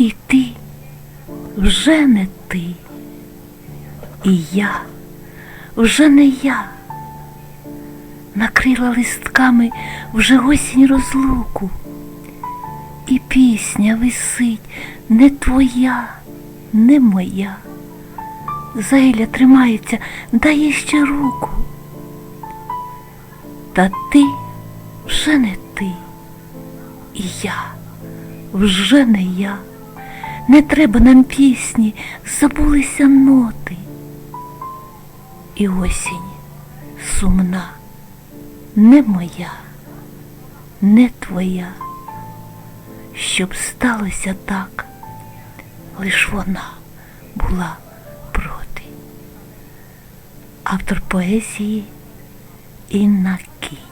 І ти вже не ти, і я вже не я. Накрила листками вже осінь розлуку, і пісня висить не твоя, не моя. Зайля тримається, дає ще руку. Та ти вже не ти, і я вже не я. Не треба нам пісні, забулися ноти. І осінь сумна, не моя, не твоя. Щоб сталося так, лиш вона була проти. Автор поезії Інна Кій.